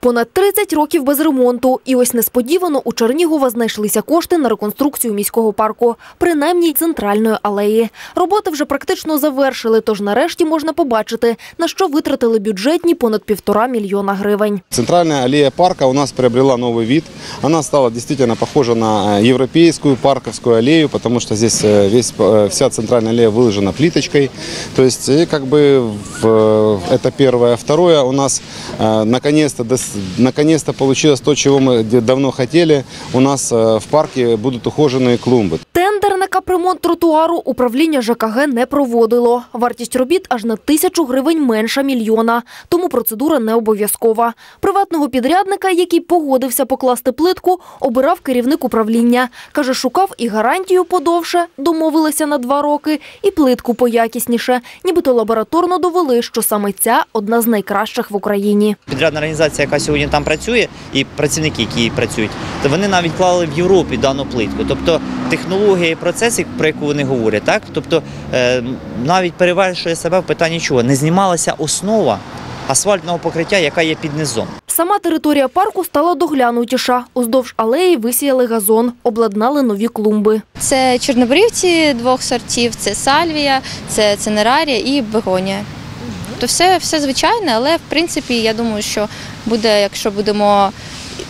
Понад 30 років без ремонту. І ось несподівано у Чернігова знайшлися кошти на реконструкцію міського парку, принаймні центральної алеї. Роботи вже практично завершили, тож нарешті можна побачити, на що витратили бюджетні понад півтора мільйона гривень. Центральная аллея парка у нас приобрела новый вид. Она стала действительно похожа на э, европейскую парковскую аллею, потому что здесь э, весь, э, вся центральная аллея выложена плиточкой. То есть, и как бы в- это первое. Второе, у нас э, наконец-то, дос- наконец-то получилось то, чего мы де- давно хотели. У нас э, в парке будут ухоженные клумбы. Капремонт тротуару управління ЖКГ не проводило. Вартість робіт аж на тисячу гривень менша мільйона, тому процедура не обов'язкова. Приватного підрядника, який погодився покласти плитку, обирав керівник управління. Каже, шукав і гарантію подовше, домовилися на два роки, і плитку поякісніше. Нібито лабораторно довели, що саме ця одна з найкращих в Україні. Підрядна організація, яка сьогодні там працює, і працівники, які працюють, то вони навіть клали в Європі дану плитку. Тобто технологія і процеси, про яку вони говорять, так тобто е, навіть перевершує себе в питанні чого не знімалася основа асфальтного покриття, яка є під низом. Сама територія парку стала доглянутіша. Уздовж алеї висіяли газон, обладнали нові клумби. Це чорнобривці двох сортів, це сальвія, це цинерарія і бегонія. То все, все звичайне, але в принципі я думаю, що буде, якщо будемо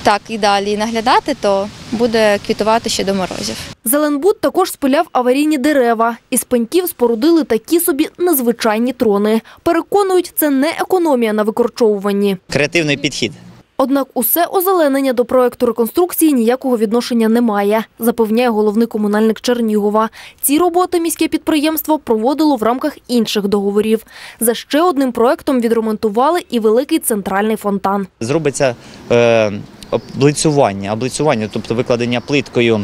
так і далі наглядати, то буде квітувати ще до морозів. Зеленбуд також спиляв аварійні дерева. Із пеньків спорудили такі собі незвичайні трони. Переконують, це не економія на викорчовуванні. Креативний підхід. Однак усе озеленення до проекту реконструкції ніякого відношення не має, запевняє головний комунальник Чернігова. Ці роботи міське підприємство проводило в рамках інших договорів. За ще одним проектом відремонтували і великий центральний фонтан. Зробиться е, облицювання, облицювання, тобто викладення плиткою.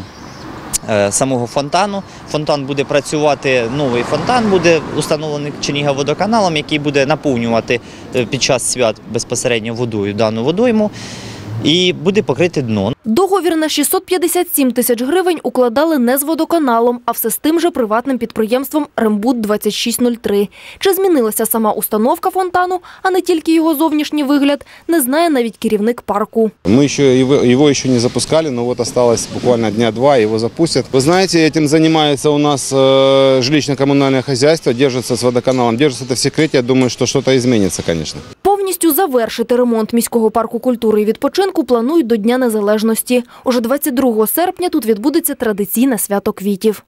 е, Самого фонтану. Фонтан буде працювати, новий фонтан буде установлений Чернігівводоканалом, який буде наповнювати е, під час свят безпосередньо водою дану водойму і буде покрити дно. Договір на 657 тисяч гривень укладали не з водоканалом, а все з тим же приватним підприємством Рембуд 2603. Чи змінилася сама установка фонтану, а не тільки його зовнішній вигляд, не знає навіть керівник парку. Мы еще его, его еще не запускали, но вот осталось буквально дня два, его запустят. Вы знаете, этим занимается у нас э, жилищно-коммунальное хозяйство, держится с водоканалом, держится это в секрете. Я думаю, что что-то изменится, конечно. Повністю завершити ремонт міського парку культури і відпочинку планують до Дня Незалежності. Уже 22 серпня тут відбудеться традиційне свято квітів.